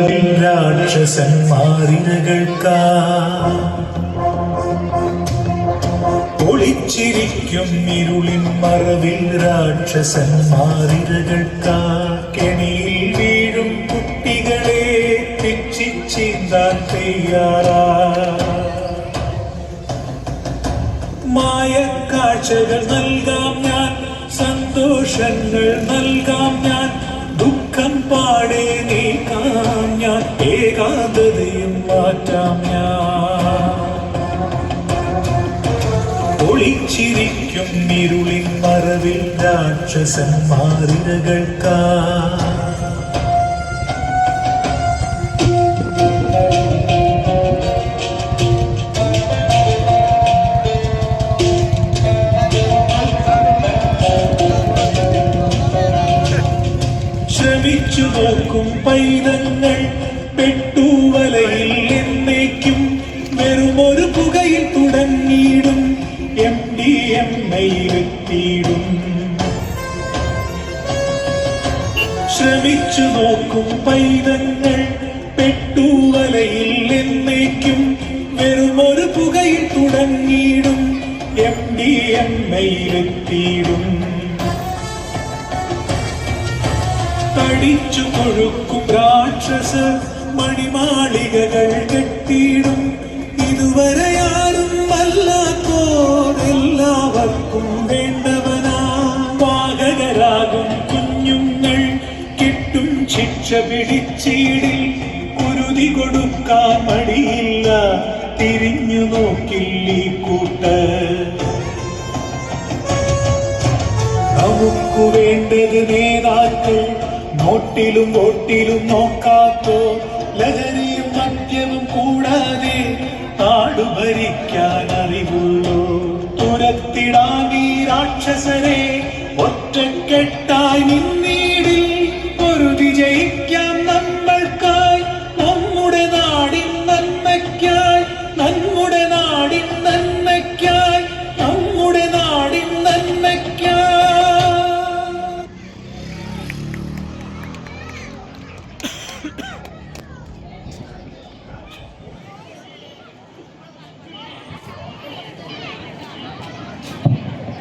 രാക്ഷസന്മാരിനകൾക്കാ ഒളിച്ചിരിക്കും ഇരുളിൻ മറവിൽ രാക്ഷസന്മാരിരകൾക്കാ കെണിയിൽ വീഴും കുട്ടികളെ പിച്ചിച്ചീന്താൻ തയ്യാറാ. മായക്കാഴ്ചകൾ നൽകാം ഞാൻ സന്തോഷങ്ങൾ നൽകാം ഞാൻ. ഞാൻ ഏകാന്തതയും മാറ്റാം ഞാൻ. ഒളിച്ചിരിക്കും ഇരുളിൻ മറവിൽ രാക്ഷസന്മാരിരകൾക്കാ നോക്കും പൈതങ്ങൾ പെട്ടുവലയിൽ എന്നേക്കും വെറുമൊരു പുകയിൽ തുടങ്ങിയിടും. എം ഡി എം ഐയിലെത്തിയിടും ശ്രമിച്ചു നോക്കും പൈതങ്ങൾ പെട്ടുവലയിൽ എന്നേക്കും വെറുമൊരു പുകയിൽ തുടങ്ങിയിടും. എം ഡി എം ഐയിലെത്തിയിടും തടിച്ചു കൊഴുക്കും രാക്ഷസ മണിമാളികകൾ കെട്ടിയിടും. ഇതുവരെ ആരും അല്ലാത്തോർ എല്ലാവർക്കും വേണ്ടവനാ. പാകകരാകും കുഞ്ഞുങ്ങൾ കിട്ടും ശിക്ഷ പിടിച്ചിടി കുരുതി കൊടുക്കാൻ മടിയില്ല തിരിഞ്ഞു നോക്കില്ലീ കൂട്ട് നമുക്ക് വേണ്ടത് നേതാക്കൾ നോട്ടിലും വോട്ടിലും നോക്കാത്തോ ലഹരിയും മദ്യവും കൂടാതെ നാടു അറിവുള്ളോ? അറിവുള്ളൂ തുരത്തിടാമീ രാക്ഷസരെ ഒറ്റക്കെട്ടായി നിന്നീടിൽ